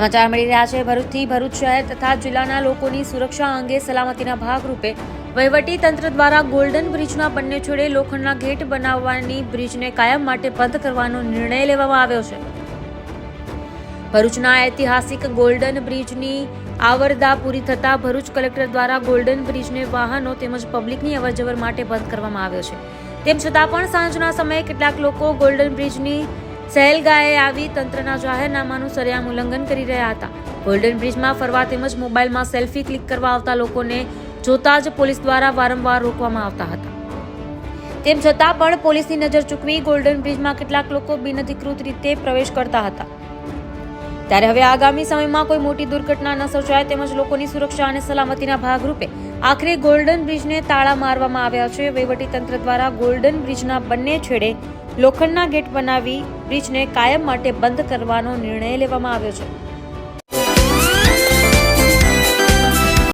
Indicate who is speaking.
Speaker 1: સમાચાર મળી રહ્યા છે. ભરૂચથી ભરૂચ શહેર તથા જિલ્લાના લોકોની સુરક્ષા અંગે સલામતીના ભાગરૂપે તંત્ર દ્વારા ગોલ્ડન બ્રિજના બંને છેડે લોખંડના ગેટ બનાવવાની બ્રિજને કાયમ માટે બંધ કરવાનો નિર્ણય લેવામાં આવ્યો છે. ભરૂચના ઐતિહાસિક ગોલ્ડન બ્રિજની આવરદા પૂરી થતાં ભરૂચ કલેક્ટર દ્વારા ગોલ્ડન બ્રિજને વાહનો તેમજ પબ્લિકની અવરજવર માટે બંધ કરવામાં આવ્યો છે. તેમ છતાં પણ સાંજના સમયે કેટલાક લોકો ગોલ્ડન બ્રિજની સહેલગાએ આવી તંત્રના જાહેરનામાનું સરેઆમ ઉલ્લંઘન કરી રહ્યા હતા. ગોલ્ડન બ્રિજમાં ફરવા તેમજ મોબાઈલમાં સેલ્ફી ક્લિક કરવા આવતા લોકોને જોતા જ પોલીસ દ્વારા વારંવાર રોકવામાં આવતા હતા. તેમ છતાં પણ પોલીસની નજર ચૂકવી ગોલ્ડન બ્રિજમાં કેટલાક લોકો બિનઅધિકૃત રીતે પ્રવેશ કરતા હતા. ત્યારે હવે આગામી સમયમાં કોઈ મોટી દુર્ઘટના ન સર્જાય તેમજ લોકોની સુરક્ષા અને સલામતીના ભાગરૂપે આખરે ગોલ્ડન બ્રિજને તાળા મારવામાં આવ્યા છે. વહીવટીતંત્ર દ્વારા ગોલ્ડન બ્રિજના બંને છેડે લોખંડના ગેટ બનાવી બ્રિજને કાયમ માટે બંધ કરવાનો નિર્ણય લેવામાં આવ્યો છે.